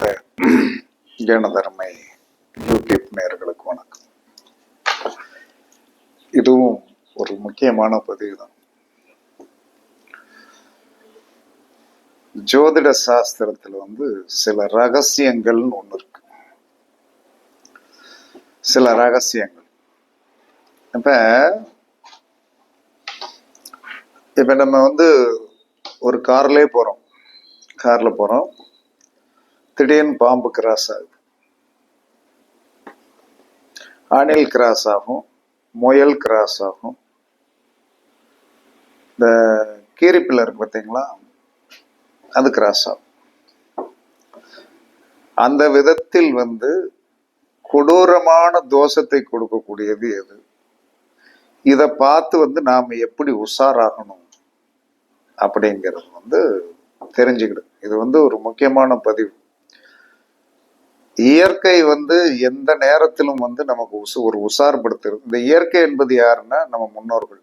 சார்ந்த ஜனதர்மை யூடியூப் நேயர்களுக்கு வணக்கம். இதுவும் ஒரு முக்கியமான பதிவு தான் ஜோதிட சாஸ்திரத்துல வந்து சில ரகசியங்கள்னு ஒண்ணு இருக்கு. சில ரகசியங்கள். இப்ப இப்ப நம்ம வந்து ஒரு கார்லயே போறோம். கார்ல போறோம். திடீர்னு பாம்பு கிராஸ் ஆகுது. அணில் கிராஸ் ஆகும் முயல் கிராஸ் ஆகும். இந்த கீரிப்பில் இருக்கு பார்த்தீங்களா? அது கிராஸ் ஆகும். அந்த விதத்தில் வந்து கொடூரமான தோஷத்தை கொடுக்கக்கூடியது எது? இதை பார்த்து வந்து நாம் எப்படி உஷாராகணும் அப்படிங்கிறது வந்து தெரிஞ்சுக்கிடும் இது வந்து ஒரு முக்கியமான பதிவு. இயற்கை வந்து எந்த நேரத்திலும் வந்து நமக்கு உசு ஒரு உஷார்படுத்துறது இந்த இயற்கை என்பது யாருன்னா நம்ம முன்னோர்கள்.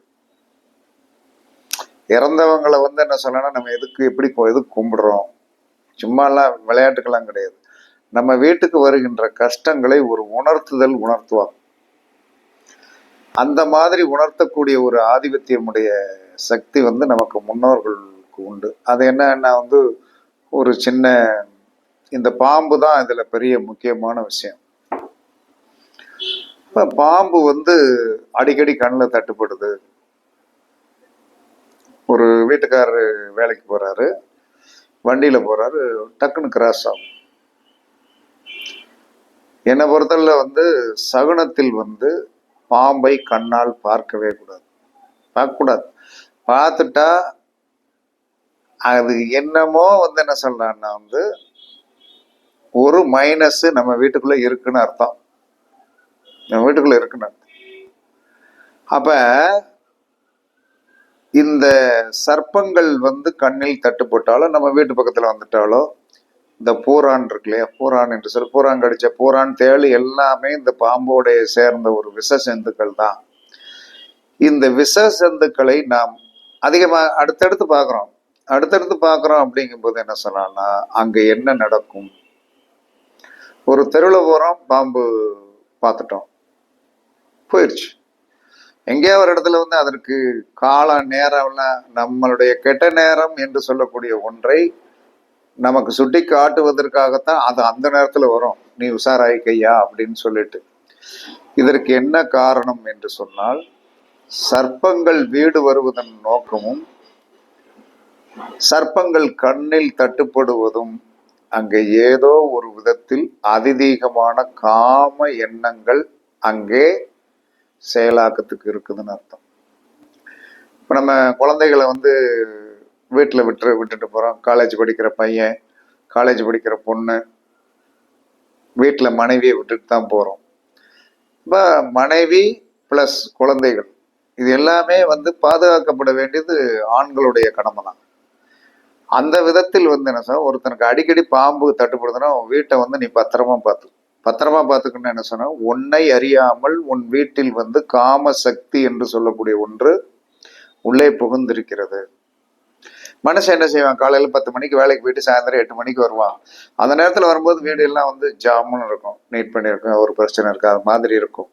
இறந்தவங்களை வந்து என்ன சொல்லணும் நம்ம எதுக்கு எப்படி எதுக்கு கும்பிடுறோம்? சும்மாலாம் விளையாட்டுக்கெல்லாம் கிடையாது. நம்ம வீட்டுக்கு வருகின்ற கஷ்டங்களை ஒரு உணர்த்துதல் உணர்த்துவாங்க. அந்த மாதிரி உணர்த்தக்கூடிய ஒரு ஆதிபத்தியமுடைய சக்தி வந்து நமக்கு முன்னோர்களுக்கு உண்டு. அது என்னன்னா வந்து ஒரு சின்ன இந்த பாம்பு தான் இதில் பெரிய முக்கியமான விஷயம். இப்போ பாம்பு வந்து அடிக்கடி கண்ணில் தட்டுப்படுது. ஒரு வீட்டுக்காரர் வேலைக்கு போறாரு. வண்டியில் போறாரு. டக்குன்னு கிராஸ் ஆகும். என்னை பொறுத்தல வந்து சகுனத்தில் வந்து பாம்பை கண்ணால் பார்க்கவே கூடாது. பார்க்கக்கூடாது. பார்த்துட்டா அது என்னமோ வந்து என்ன சொல்கிறான்னா வந்து ஒரு மைனஸ் நம்ம வீட்டுக்குள்ள இருக்குன்னு அர்த்தம். நம்ம வீட்டுக்குள்ள இருக்குன்னு அர்த்தம். அப்ப இந்த சர்ப்பங்கள் வந்து கண்ணில் தட்டுப்பட்டாலோ நம்ம வீட்டு பக்கத்துல வந்துட்டாலோ இந்த பூரான் இருக்கு இல்லையா? பூரான் என்று சொல்லி பூரான் கடிச்ச பூரான் தேள் எல்லாமே இந்த பாம்போடைய சேர்ந்த ஒரு விஷ செந்துக்கள் தான். இந்த விஷ செந்துக்களை நாம் அதிகமாக அடுத்தடுத்து பார்க்குறோம். அடுத்தடுத்து பார்க்குறோம் அப்படிங்கும்போது என்ன சொல்லலாம்னா அங்கே என்ன நடக்கும்? ஒரு தெருவில் போகிறோம் பாம்பு பார்த்துட்டோம். போயிடுச்சு எங்கேயோ ஒரு இடத்துல வந்து அதற்கு கால நேரம்லாம் நம்மளுடைய கெட்ட நேரம் என்று சொல்லக்கூடிய ஒன்றை நமக்கு சுட்டி காட்டுவதற்காகத்தான் அது அந்த நேரத்தில் வரும். நீ உஷாராயிக்கையா அப்படின்னு சொல்லிட்டு. இதற்கு என்ன காரணம் என்று சொன்னால் சர்ப்பங்கள் வீடு வருவதன் நோக்கமும் சர்ப்பங்கள் கண்ணில் தட்டுப்படுவதும் அங்கே ஏதோ ஒரு விதத்தில் அதிதீகமான காம எண்ணங்கள் அங்கே செயலாக்கத்துக்கு இருக்குதுன்னு அர்த்தம். இப்போ நம்ம குழந்தைகளை வந்து வீட்டில் விட்டு விட்டுட்டு போகிறோம் காலேஜ் படிக்கிற பையன் காலேஜ் படிக்கிற பொண்ணு வீட்டில் மனைவியை விட்டுட்டு தான் போகிறோம் இப்போ மனைவி ப்ளஸ் குழந்தைகள் இது எல்லாமே வந்து பாதுகாக்கப்பட வேண்டியது ஆண்களுடைய கடமை தான் அந்த விதத்தில் வந்து என்ன சொன்னால் ஒருத்தனுக்கு அடிக்கடி பாம்பு தட்டுப்படுதுன்னா உன் வீட்டை வந்து நீ பத்திரமா பார்த்து பத்திரமா பார்த்துக்கணும்னு என்ன சொன்னா உன்னை அறியாமல் உன் வீட்டில் வந்து காம சக்தி என்று சொல்லக்கூடிய ஒன்று உள்ளே புகுந்திருக்கிறது. மனுஷன் என்ன செய்வான்? காலையில பத்து மணிக்கு வேலைக்கு போயிட்டு சாயந்தரம் எட்டு மணிக்கு வருவான். அந்த நேரத்தில் வரும்போது வீடு எல்லாம் வந்து ஜாமுன்னு இருக்கும். நீட் பண்ணியிருக்கும் ஒரு பிரச்சனை இருக்கு அது மாதிரி இருக்கும்.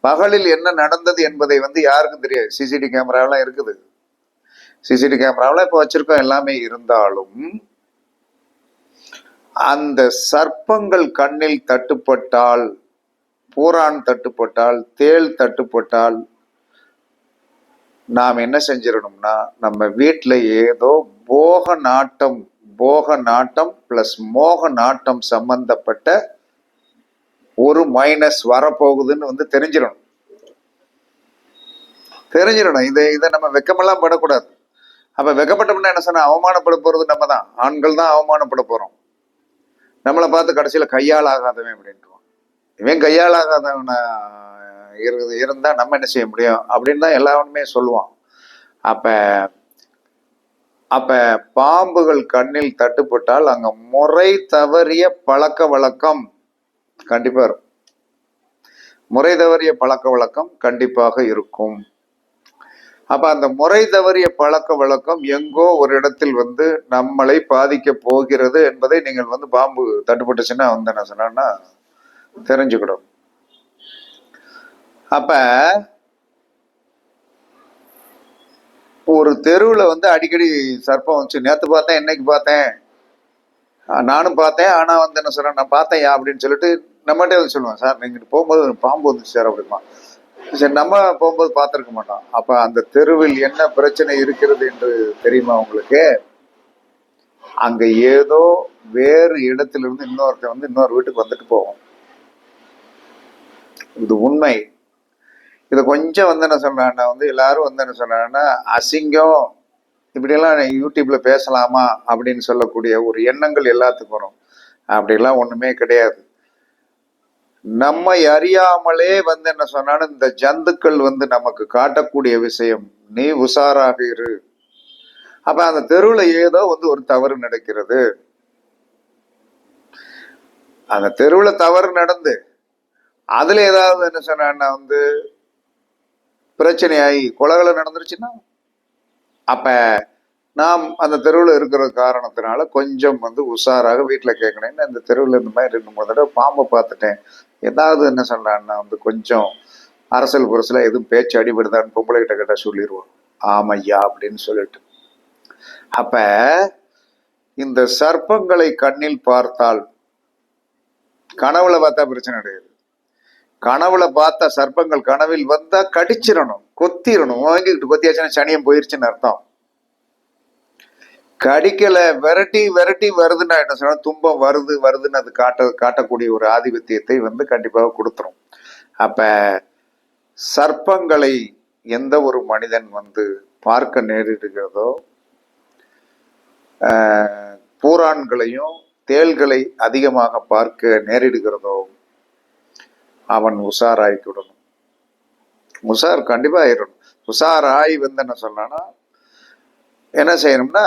பகலில் என்ன நடந்தது என்பதை வந்து யாருக்கும் தெரியாது. சிசிடி கேமராலாம் இருக்குது. சிசிடி கேமராவில் இப்போ வச்சிருக்கோம் எல்லாமே இருந்தாலும் அந்த சர்ப்பங்கள் கண்ணில் தட்டுப்பட்டால் பூரான் தட்டுப்பட்டால் தேள் தட்டுப்பட்டால் நாம் என்ன செஞ்சிடணும்னா நம்ம வீட்டில் ஏதோ போக நாட்டம் போக நாட்டம் பிளஸ் மோக நாட்டம் சம்பந்தப்பட்ட ஒரு மைனஸ் வரப்போகுதுன்னு வந்து தெரிஞ்சிடணும். தெரிஞ்சிடணும். இதை இதை நம்ம வெக்கமெல்லாம் படக்கூடாது. அப்ப வெக்கப்பட்டோம்னா என்ன சொன்னா அவமானப்பட போறது நம்ம தான் ஆண்கள் தான் அவமானப்பட போறோம். நம்மளை பார்த்து கடைசியில கையால் ஆகாதவன் அப்படின்ட்டுருவான். இவன் கையால் ஆகாதவன இருக்குது இருந்தா நம்ம என்ன செய்ய முடியும்? அப்படின்னு தான் எல்லாருமே சொல்லுவான். அப்ப அப்ப பாம்புகள் கண்ணில் தட்டுப்பட்டால் அங்க முறை தவறிய பழக்க வழக்கம் கண்டிப்பா இருக்கும் முறை தவறிய பழக்க வழக்கம் கண்டிப்பாக இருக்கும். அப்ப அந்த முறை தவறிய பழக்க வழக்கம் எங்கோ ஒரு இடத்தில் வந்து நம்மளை பாதிக்க போகிறது என்பதை நீங்கள் வந்து பாம்பு தட்டுப்பட்டுச்சுன்னா வந்து என்ன சொன்னா தெரிஞ்சுக்கிடும். அப்ப ஒரு தெருவுல வந்து அடிக்கடி சர்ப்பம் வந்துச்சு. நேத்து பார்த்தேன் இன்னைக்கு பார்த்தேன். நானும் பார்த்தேன் ஆனா வந்து என்ன சொல்றேன் நான் பார்த்தேன் அப்படின்னு சொல்லிட்டு நம்மகிட்டே வந்து சொல்லுவேன் சார் நீங்க போகும்போது பாம்பு வந்துச்சு சார் அப்படிமா சரி நம்ம போகும்போது பார்த்துருக்க மாட்டோம். அப்போ அந்த தெருவில் என்ன பிரச்சனை இருக்கிறது என்று தெரியுமா உங்களுக்கு? அங்கே ஏதோ வேறு இடத்துல இருந்து வந்து இன்னொரு வீட்டுக்கு வந்துட்டு போவோம் இது உண்மை. இதை கொஞ்சம் வந்து என்ன சொன்னான்னா வந்து எல்லாரும் வந்து என்ன சொன்னாங்கன்னா அசிங்கம். இப்படியெல்லாம் யூடியூப்ல பேசலாமா அப்படின்னு சொல்லக்கூடிய ஒரு எண்ணங்கள் எல்லாத்துக்கும் வரும். அப்படிலாம் ஒன்றுமே கிடையாது. நம்மை அறியாமலே வந்து என்ன சொன்னாலும் இந்த ஜந்துக்கள் வந்து நமக்கு காட்டக்கூடிய விஷயம். நீ உஷாராக இரு. அப்ப அந்த தெருவுல ஏதோ வந்து ஒரு தவறு நடக்கிறது. அந்த தெருவுல தவறு நடந்து அதுல ஏதாவது என்ன சொன்னா வந்து பிரச்சனையாகி கொலகளை நடந்துருச்சுன்னா அப்ப நாம் அந்த தெருவில் இருக்கிற காரணத்தினால கொஞ்சம் வந்து உஷாராக வீட்டில் கேட்கணும்னு இந்த தெருவில் இந்த மாதிரி ரெண்டு மூணு தடவை பாம்பை பார்த்துட்டேன். ஏதாவது என்ன சொல்கிறான்னா வந்து கொஞ்சம் அரசியல் புரசில் எதுவும் பேச்சு அடிபடுதான்னு பொம்பளை கிட்ட கேட்டால் சொல்லிடுவோம் ஆமையா அப்படின்னு சொல்லிட்டு. அப்ப இந்த சர்ப்பங்களை கண்ணில் பார்த்தால் கனவுல பார்த்தா பிரச்சனை கிடையாது. கனவுல பார்த்தா சர்ப்பங்கள் கனவில் வந்தா கடிச்சிடணும் கொத்திடணும். வாங்கிக்கிட்டு கொத்தியாச்சுன்னா சனியம் போயிருச்சுன்னு அர்த்தம். கடிக்கல விரட்டி விரட்டி வருதுன்னா என்ன சொன்னா துன்பம் வருது வருதுன்னு அது காட்ட காட்டக்கூடிய ஒரு ஆதிபத்தியத்தை வந்து கண்டிப்பாக கொடுத்துரும். அப்ப சர்ப்பங்களை எந்த ஒரு மனிதன் வந்து பார்க்க நேரிடுகிறதோ பூரான்களையும் தேள்களை அதிகமாக பார்க்க நேரிடுகிறதோ அவன் உஷாராய்க்கிடணும் உஷார் கண்டிப்பாக ஆயிடணும் உஷாராய் வந்து என்ன சொல்லணும்னா என்ன செய்யணும்னா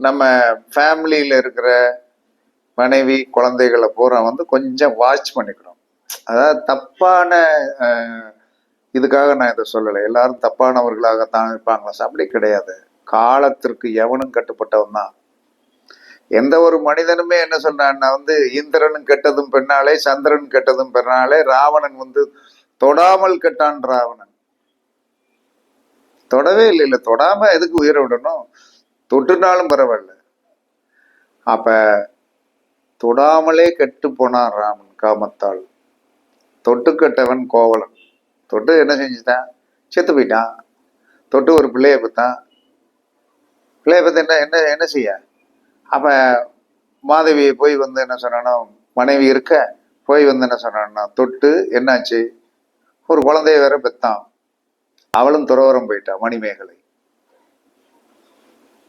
நம்ம ஃபேமிலியில் இருக்கிற மனைவி குழந்தைகளை பூரா வந்து கொஞ்சம் வாட்ச் பண்ணிக்கணும். அதாவது தப்பான இதுக்காக நான் இதை சொல்லலை. எல்லாரும் தப்பானவர்களாகத்தான் இருப்பாங்களா? அப்படி கிடையாது. காலத்திற்கு எவனும் கட்டுப்பட்டவன் தான். எந்த ஒரு மனிதனுமே என்ன சொல்றான்னா வந்து இந்திரனும் கெட்டதும் பெண்ணாலே சந்திரன் கெட்டதும் பெண்ணாலே ராவணன் வந்து தொடாமல் கெட்டான் ராவணன். தொடவே இல்லை இல்லை தொடாம எதுக்கு உயிரை விடணும்? தொட்டுனாலும் பரவாயில்ல. அப்ப தொடாமலே கெட்டு போனான் ராமன் காமத்தால். தொட்டு கெட்டவன் கோவலன். தொட்டு என்ன செஞ்சுட்டான்? செத்து போயிட்டான். தொட்டு ஒரு பிள்ளைய பத்தான். பிள்ளைய பத்த என்ன என்ன என்ன செய்ய? அப்ப மாதவியை போய் வந்து என்ன சொன்னான்னா மனைவி இருக்க போய் வந்து என்ன சொன்னான்னா தொட்டு என்னாச்சு? ஒரு குழந்தைய வேற பெத்தான். அவளும் துறவரம் போயிட்டான் மணிமேகலை.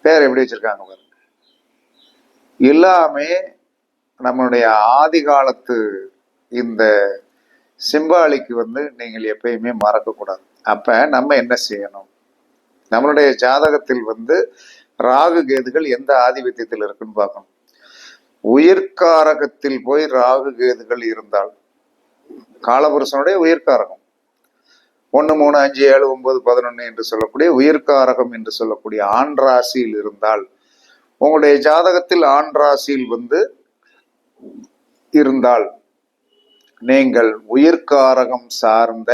பேர் எப்படி வச்சிருக்காங்க பாருங்க எல்லாமே நம்மளுடைய ஆதி காலத்து இந்த சிம்பாலிக்கு வந்து நீங்கள் எப்பயுமே மறக்கக்கூடாது. அப்போ நம்ம என்ன செய்யணும்? நம்மளுடைய ஜாதகத்தில் வந்து ராகு கேதுகள் எந்த ஆதிபத்தியத்தில் இருக்குன்னு பார்க்கணும். உயிர்காரகத்தில் போய் ராகு கேதுகள் இருந்தால் காலபுருஷனுடைய உயிர்காரகம். ஒன்று மூணு அஞ்சு ஏழு ஒன்பது பதினொன்று என்று சொல்லக்கூடிய உயிர்காரகம் என்று சொல்லக்கூடிய ஆண் ராசியில் இருந்தால் உங்களுடைய ஜாதகத்தில் ஆண் ராசியில் வந்து இருந்தால் நீங்கள் உயிர்காரகம் சார்ந்த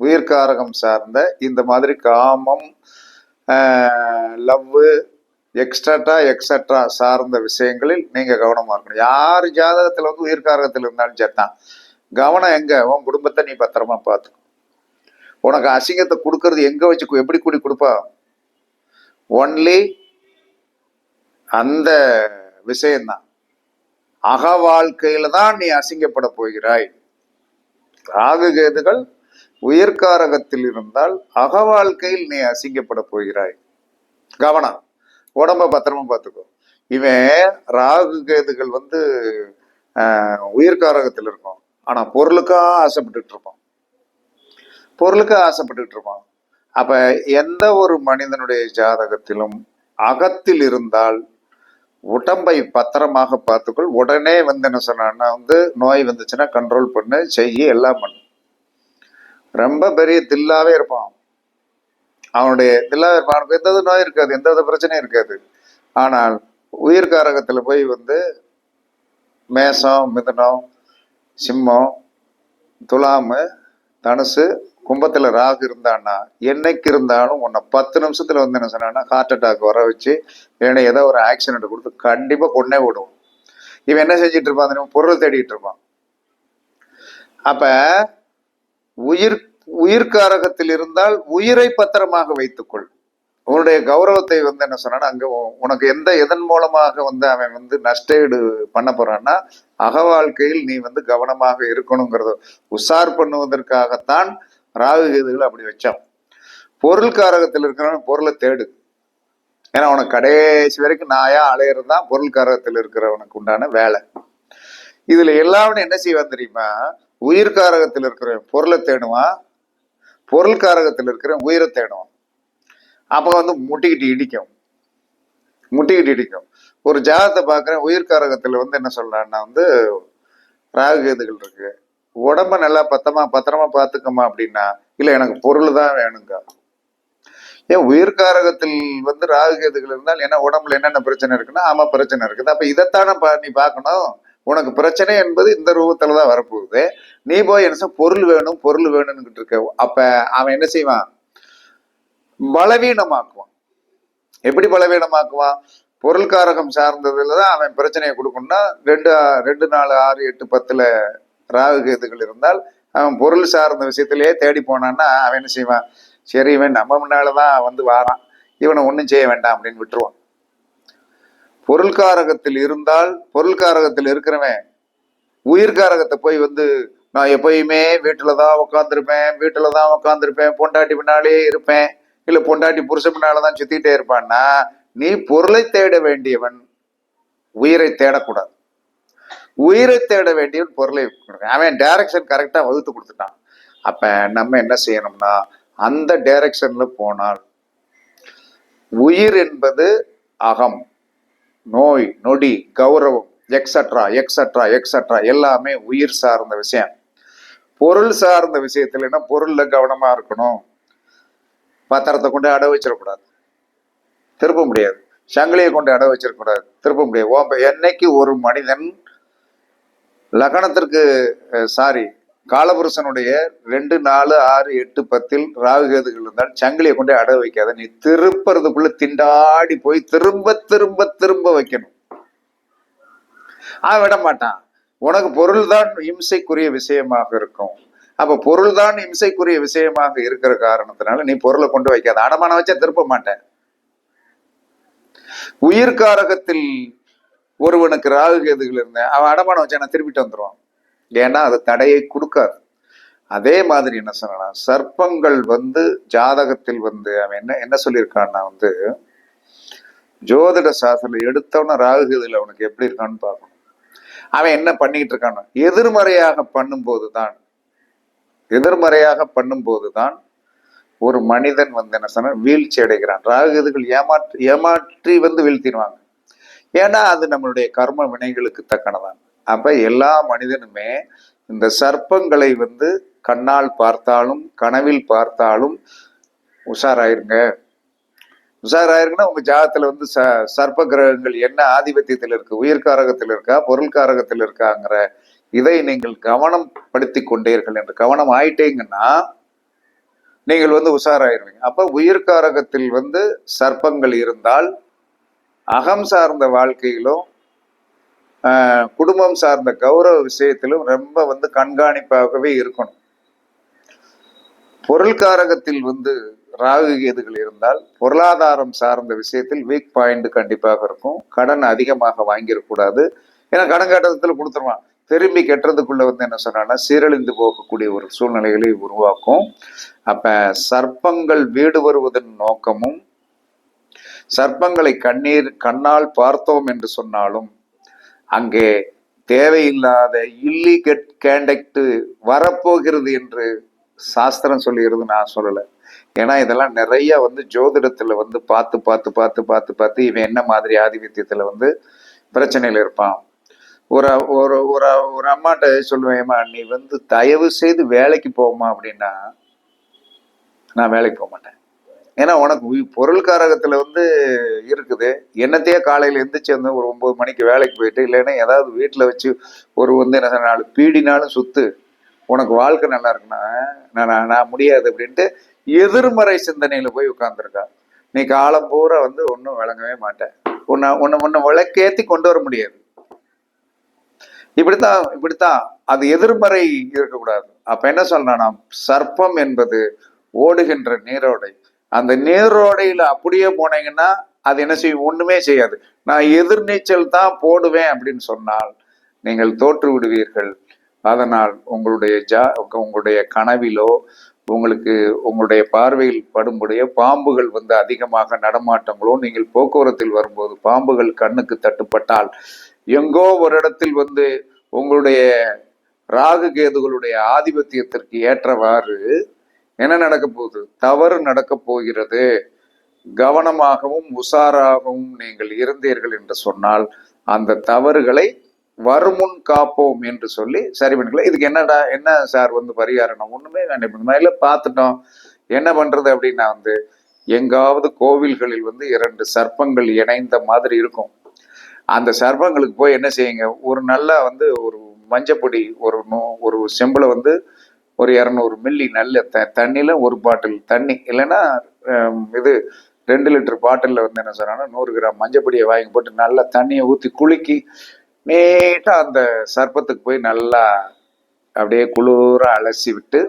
உயிர்காரகம் சார்ந்த இந்த மாதிரி காமம் லவ்வு எக்ஸ்ட்ரா எக்ஸட்ரா சார்ந்த விஷயங்களில் நீங்கள் கவனமாக இருக்கணும். யார் ஜாதகத்தில் வந்து உயிர்காரகத்தில் இருந்தாலும் சரி தான் கவனம் எங்கே? உன் குடும்பத்தை நீ பத்திரமா பார்த்துக்கணும் உனக்கு அசிங்கத்தை கொடுக்கறது எங்கே வச்சு எப்படி கூடி கொடுப்பா? ஒன்லி அந்த விஷயம்தான் அக வாழ்க்கையில தான் நீ அசிங்கப்பட போகிறாய். ராகு கேதுகள் உயிர்காரகத்தில் இருந்தால் அக வாழ்க்கையில் நீ அசிங்கப்பட போகிறாய். கவனம். உடம்ப பத்திரமா பார்த்துக்கோ இவன் ராகு கேதுகள் வந்து உயிர்காரகத்தில் இருக்கும். ஆனா பொருளுக்கா ஆசைப்பட்டுட்டு இருப்பான். பொருளுக்கு ஆசைப்பட்டுட்டு இருப்பான் அப்ப எந்த ஒரு மனிதனுடைய ஜாதகத்திலும் அகத்தில் இருந்தால் உடம்பை பத்திரமாக பார்த்துக்கொள். உடனே வந்து என்ன சொன்னான்னா வந்து நோய் வந்துச்சுன்னா கண்ட்ரோல் பண்ணு செய்ய எல்லாம் பண்ணு. ரொம்ப பெரிய தில்லாவே இருப்பான். அவனுடைய தில்லாவே இருப்பான். அவனுக்கு எந்த வித நோய் இருக்காது எந்த வித பிரச்சனையும் இருக்காது. ஆனால் உயிர்காரகத்தில் போய் வந்து மேசம் மிதுனம் சிம்மம் துலாமு தனுசு கும்பத்துல ராகு இருந்தான்னா என்னைக்கு இருந்தாலும் உன்னை பத்து நிமிஷத்துல வந்து என்ன சொன்னான்னா ஹார்ட் அட்டாக் வர வச்சு இல்லைன்னா ஏதோ ஒரு ஆக்சிடென்ட் கொடுத்து கண்டிப்பா கொண்டே விடும் இவன் என்ன செஞ்சிட்டு இருப்பான்? தெரியுமா? பொருள் தேடிட்டு இருப்பான். அப்ப உயிர் உயிர்காரகத்தில் இருந்தால் உயிரை பத்திரமாக வைத்துக்கொள். உன்னுடைய கௌரவத்தை வந்து என்ன சொன்னா அங்க உனக்கு எந்த எதன் மூலமாக வந்து அவன் வந்து நஷ்டஈடு பண்ண போறான்னா அக வாழ்க்கையில் நீ வந்து கவனமாக இருக்கணுங்கிறத. உஷார் பண்ணுவதற்காகத்தான் ராகு கேதுகளை அப்படி வச்சான். பொருள் காரகத்தில் இருக்கிறவன் பொருளை தேடு. ஏன்னா உனக்கு கடைசி வரைக்கும் நாயா அலையிறது தான் பொருள் காரகத்தில் இருக்கிறவனுக்கு உண்டான வேலை. இதுல எல்லாமே என்ன செய்வான் தெரியுமா? உயிர் காரகத்தில் இருக்கிறவன் பொருளை தேடுவான். பொருள் காரகத்தில் இருக்கிறவன் உயிரை தேடுவான். அப்ப வந்து முட்டிக்கிட்டு இடிக்கும். முட்டிக்கிட்டு இடிக்கும். ஒரு ஜாதத்தை பார்க்குறேன் உயிர் காரகத்தில் வந்து என்ன சொல்றான்னா வந்து ராகு கேதுகள் இருக்கு. உடம்ப நல்லா பத்தமா பத்திரமா பார்த்துக்கமா அப்படின்னா இல்ல எனக்கு பொருள் தான் வேணுங்க. ஏன் உயிர்காரகத்தில் வந்து ராகு கேதுகள் இருந்தால் என்ன உடம்புல என்னென்ன பிரச்சனை இருக்குன்னா ஆமா பிரச்சனை இருக்குது. அப்ப இதைத்தானே பா- நீ பார்க்கணும். உனக்கு பிரச்சனை என்பது இந்த ரூபத்துல தான் வரப்போகுது. நீ போய் என்ன செய்ய, பொருள் வேணும் பொருள் வேணும்னுகிட்டு இருக்க. அப்ப அவன் என்ன செய்வான்? பலவீனமாக்குவான். எப்படி பலவீனமாக்குவான்? பொருள்காரகம் சார்ந்ததுல தான் அவன் பிரச்சனையை கொடுக்கணும்னா ரெண்டு ரெண்டு நாலு ஆறு எட்டு பத்துல ராகு கேதுகள் இருந்தால் அவன் பொருள் சார்ந்த விஷயத்திலேயே தேடி போனான்னா அவன் என்ன செய்வான்? சரி இவன் நம்ம முன்னால்தான் வந்து வாரான். இவனை ஒன்றும் செய்ய வேண்டாம் அப்படின்னு விட்டுருவான். பொருள்காரகத்தில் இருந்தால் பொருள்காரகத்தில் இருக்கிறவன் உயிர்காரகத்தை போய் வந்து நான் எப்பயுமே வீட்டில் தான் உட்காந்துருப்பேன் வீட்டில் தான் உட்காந்துருப்பேன் பொண்டாட்டி பின்னாலே இருப்பேன் இல்லை பொண்டாட்டி புருஷன் பின்னால தான் சுத்திட்டே இருப்பான்னா நீ பொருளை தேட வேண்டியவன் உயிரை தேடக்கூடாது. உயிரை தேட வேண்டியவன் பொருளை அவன் டைரக்ஷன் கரெக்டாக வகுத்து கொடுத்துட்டான். அப்போ நம்ம என்ன செய்யணும்னா அந்த டைரக்ஷனில் போனால் உயிர் என்பது அகம் நோய் நொடி கௌரவம் எக்ஸட்ரா எக்ஸட்ரா எக்ஸட்ரா எல்லாமே உயிர் சார்ந்த விஷயம். பொருள் சார்ந்த விஷயத்துல என்ன பொருள்ல கவனமா இருக்கணும். பத்திரத்தை கொண்டு அடை வச்சிடக்கூடாது. திருப்ப முடியாது. சங்கிலியை கொண்டு அடை வச்சிடக்கூடாது. திருப்ப முடியாது. ஓ, என்னைக்கு ஒரு மனிதன் லக்னத்திற்கு சாரி காலபுருஷனுடைய ரெண்டு நாலு ஆறு எட்டு பத்தில் ராகுகேதுகள் இருந்தால் சங்கிலியை கொண்டு அட வைக்காத நீ திருப்புறதுக்குள்ள திண்டாடி போய் திரும்ப திரும்ப திரும்ப வைக்கணும். அவன் விட மாட்டான். உனக்கு பொருள்தான் இம்சைக்குரிய விஷயமாக இருக்கும். அப்ப பொருள்தான் இம்சைக்குரிய விஷயமாக இருக்கிற காரணத்தினால நீ பொருளை கொண்டு வைக்காத. அடமானம் வச்சா திருப்ப மாட்டேன். உயிர்காரகத்தில் ஒருவனுக்கு ராகு கேதுகள் இருந்தேன் அவன் அடமானம் வச்சான திருப்பிட்டு வந்துருவான். ஏன்னா அது தடையை கொடுக்காது. அதே மாதிரி என்ன சொல்லலாம் சர்ப்பங்கள் வந்து ஜாதகத்தில் வந்து அவன் என்ன என்ன சொல்லியிருக்கான்னா வந்து ஜோதிட சாஸ்திரம் எடுத்தவன ராகு கேதுல அவனுக்கு எப்படி இருக்கான்னு பார்க்கணும். அவன் என்ன பண்ணிக்கிட்டு இருக்கான்னு எதிர்மறையாக பண்ணும்போது தான் எதிர்மறையாக பண்ணும்போது தான் ஒரு மனிதன் வந்து என்ன சொன்ன வீழ்ச்சி அடைகிறான். ராகுதுகள் ஏமாற்றி ஏமாற்றி வந்து வீழ்த்திடுவாங்க. ஏன்னா அது நம்மளுடைய கர்ம வினைகளுக்கு தக்கனதான். அப்ப எல்லா மனிதனுமே இந்த சர்ப்பங்களை வந்து கண்ணால் பார்த்தாலும் கனவில் பார்த்தாலும் உஷாராயிருங்க. உஷாராயிருங்கன்னா உங்க ஜாதத்துல வந்து ச சர்ப்ப கிரகங்கள் என்ன ஆதிபத்தியத்தில் இருக்கு உயிர்காரகத்தில் இருக்கா பொருள்காரகத்தில் இருக்காங்கிற இதை நீங்கள் கவனம் படுத்தி கொண்டீர்கள் என்று கவனம் ஆயிட்டீங்கன்னா நீங்கள் வந்து உஷாராயிருவீங்க. அப்ப உயிர்காரகத்தில் வந்து சர்ப்பங்கள் இருந்தால் அகம் சார்ந்த வாழ்க்கையிலும் ஆஹ், குடும்பம் சார்ந்த கௌரவ விஷயத்திலும் ரொம்ப வந்து கண்காணிப்பாகவே இருக்கணும். பொருள்காரகத்தில் வந்து ராகு கேதுகள் இருந்தால் பொருளாதாரம் சார்ந்த விஷயத்தில் வீக் பாயிண்ட் கண்டிப்பாக இருக்கும். கடன் அதிகமாக வாங்கிடக்கூடாது. ஏன்னா கடன் கட்டத்தில் கொடுத்துருவான் திரும்பி கெட்டுறதுக்குள்ள வந்து என்ன சொன்னான்னா சீரழிந்து போகக்கூடிய ஒரு சூழ்நிலைகளை உருவாக்கும். அப்ப சர்ப்பங்கள் வீடு வருவதன் நோக்கமும் சர்ப்பங்களை கண்ணீர் கண்ணால் பார்த்தோம் என்று சொன்னாலும் அங்கே தேவையில்லாத இல்லீகட் கேண்டக்ட் வரப்போகிறது என்று சாஸ்திரம் சொல்லுகிறது நான் சொல்லலை. ஏன்னா இதெல்லாம் நிறைய வந்து ஜோதிடத்துல வந்து பார்த்து பார்த்து பார்த்து பார்த்து பார்த்து இவன் என்ன மாதிரி ஆதிபத்தியத்துல வந்து பிரச்சனையில் இருப்பான். ஒரு ஒரு ஒரு ஒரு அம்மாட்ட சொல்லுவேம்மா நீ வந்து தயவு செய்து வேலைக்கு போமா அப்படின்னா நான் வேலைக்கு போக மாட்டேன் ஏன்னா உனக்கு பொருள்காரகத்தில் வந்து இருக்குது. என்னத்தையே காலையில எந்திரிச்சு வந்து ஒரு ஒன்பது மணிக்கு வேலைக்கு போயிட்டு இல்லைன்னா ஏதாவது வீட்டுல வச்சு ஒரு வந்து என்ன நாலு பீடினாலும் சுத்து. உனக்கு வாழ்க்கை நல்லா இருக்குன்னா நான் நான் முடியாது அப்படின்ட்டு எதிர்மறை சிந்தனையில போய் உட்கார்ந்துருக்கா. நீ காலம் பூரா வந்து ஒன்றும் விளங்கவே மாட்டேன். உன்னை உன்னை உன்னை விளக்கேற்றி கொண்டு வர முடியாது. இப்படித்தான் இப்படித்தான். அது எதிர்மறை இருக்கக்கூடாது. அப்ப என்ன சொல்லணும் சர்ப்பம் என்பது ஓடுகின்ற நீரோடை. அந்த நீரோடையில் அப்படியே போனீங்கன்னா அது என்ன செய்யும்? ஒன்றுமே செய்யாது. நான் எதிர்நீச்சல் தான் போடுவேன் அப்படின்னு சொன்னால் நீங்கள் தோற்று விடுவீர்கள். அதனால் உங்களுடைய ஜா உங்களுடைய கனவிலோ உங்களுக்கு உங்களுடைய பார்வையில் படும்படிய பாம்புகள் வந்து அதிகமாக நடமாட்டங்களோ நீங்கள் போக்குவரத்தில் வரும்போது பாம்புகள் கண்ணுக்கு தட்டுப்பட்டால் எங்கோ ஒரு இடத்தில் வந்து உங்களுடைய ராகு கேதுகளுடைய ஆதிபத்தியத்திற்கு ஏற்றவாறு என்ன நடக்க போகுது? தவறு நடக்க போகிறது. கவனமாகவும் உஷாராகவும் நீங்கள் இருந்தீர்கள் என்று சொன்னால் அந்த தவறுகளை வருமுன் காப்போம் என்று சொல்லி சரி பண்ணிக்கலாம் இதுக்கு என்னடா என்ன சார் வந்து பரிகாரம் ஒன்றுமே ஒண்ணுமே வேண்டாம் இல்லை பார்த்துட்டோம். என்ன பண்றது அப்படின்னா வந்து எங்காவது கோவில்களில் வந்து இரண்டு சர்ப்பங்கள் இணைந்த மாதிரி இருக்கும். அந்த சர்ப்பங்களுக்கு போய் என்ன செய்யுங்க? ஒரு நல்லா வந்து ஒரு மஞ்சப்பொடி ஒரு ஒரு செம்பில் வந்து ஒரு இரநூறு மில்லி நல்ல த தண்ணியில் ஒரு பாட்டில் தண்ணி. இல்லைன்னா இது ரெண்டு லிட்டர் பாட்டிலில் வந்து என்ன சொல்றாங்கன்னா நூறு கிராம் மஞ்சப்பொடியை வாங்கி போட்டு நல்லா தண்ணியை ஊற்றி குலுக்கி நீட்டாக அந்த சர்ப்பத்துக்கு போய் நல்லா அப்படியே குளிர அலசி விட்டு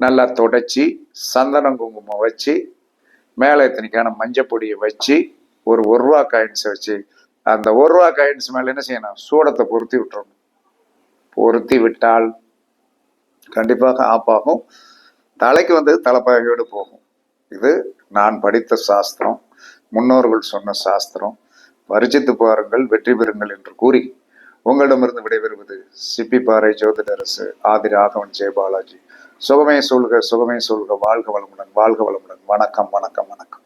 நல்லா தொடச்சி சந்தனம் குங்குமம் வச்சு மேலே இத்தனைக்கான மஞ்சப்பொடியை வச்சு ஒரு ஒரு ரூபா காயின்ஸை வச்சு அந்த ஒரு ரூபா காயின்ஸ் மேலே என்ன செய்யணும்? சூடத்தை பொருத்தி விட்டுறணும். பொருத்தி விட்டால் கண்டிப்பாக ஆப்பாகும் தலைக்கு வந்து தலைப்பாகையோடு போகும். இது நான் படித்த சாஸ்திரம் முன்னோர்கள் சொன்ன சாஸ்திரம். பரிச்சித்து பாருங்கள் வெற்றி பெறுங்கள் என்று கூறி உங்களிடமிருந்து விடைபெறுவது சிப்பி பாறை ஜோதிடரசு ஆதி ராகவன் ஜெயபாலாஜி சுகமே சொல்க சுகமே சொல்க வாழ்க வளமுடன் வாழ்க வளமுடன். வணக்கம் வணக்கம் வணக்கம்.